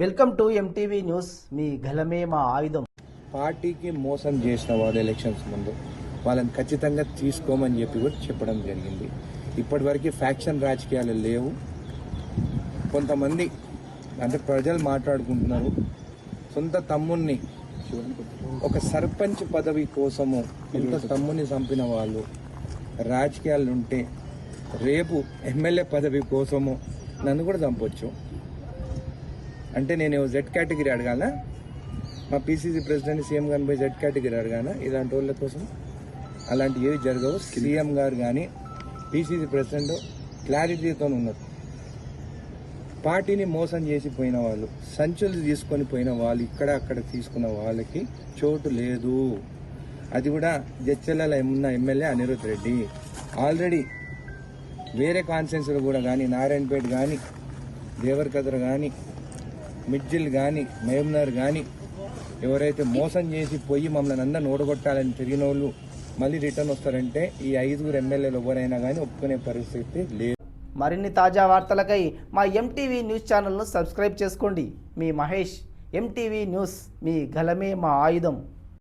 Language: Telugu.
వెల్కమ్ టు ఎంటీవీ న్యూస్ మీ గలమే మా ఆయుధం. పార్టీకి మోసం చేసిన వాళ్ళు ఎలక్షన్స్ ముందు వాళ్ళని ఖచ్చితంగా తీసుకోమని చెప్పి కూడా చెప్పడం జరిగింది. ఇప్పటివరకు ఫ్యాక్షన్ రాజకీయాలు లేవు. కొంతమంది అంటే ప్రజలు మాట్లాడుకుంటున్నారు. సొంత తమ్ముణ్ణి ఒక సర్పంచ్ పదవి కోసము సొంత తమ్ముని చంపిన వాళ్ళు రాజకీయాలు ఉంటే రేపు ఎమ్మెల్యే పదవి కోసము నన్ను కూడా చంపొచ్చు. అంటే నేను జెడ్ కేటగిరీ అడగాల మా పీసీసీ ప్రెసిడెంట్ సీఎం గారిని పోయి జెడ్ కేటగిరీ అడగాన? ఇలాంటి వాళ్ళ కోసం అలాంటి ఏవి జరగవు. సీఎం గారు కానీ పీసీసీ ప్రెసిడెంట్ క్లారిటీతో ఉన్నారు. పార్టీని మోసం చేసి పోయిన వాళ్ళు సంచులు తీసుకొని పోయిన వాళ్ళు ఇక్కడ అక్కడ తీసుకున్న వాళ్ళకి చోటు లేదు. అది కూడా జడ్చెల్ల ఉన్న ఎమ్మెల్యే అనిరుద్ రెడ్డి. ఆల్రెడీ వేరే కాన్స్టిట్యున్సీలు కూడా కానీ నారాయణపేట కానీ దేవరకద్ర కానీ మిడ్జిల్ కానీ మేమ్నర్ కానీ ఎవరైతే మోసం చేసి పోయి మమ్మల్ని అందరిని ఓడగొట్టాలని తిరిగిన వాళ్ళు మళ్ళీ రిటర్న్ వస్తారంటే ఈ ఐదుగురు ఎమ్మెల్యేలు ఎవరైనా కానీ ఒప్పుకునే పరిస్థితి లేదు. మరిన్ని తాజా వార్తలకై మా ఎంటీవీ న్యూస్ ఛానల్ను సబ్స్క్రైబ్ చేసుకోండి. మీ మహేష్ ఎంటీవీ న్యూస్ మీ గలమే మా ఆయుధం.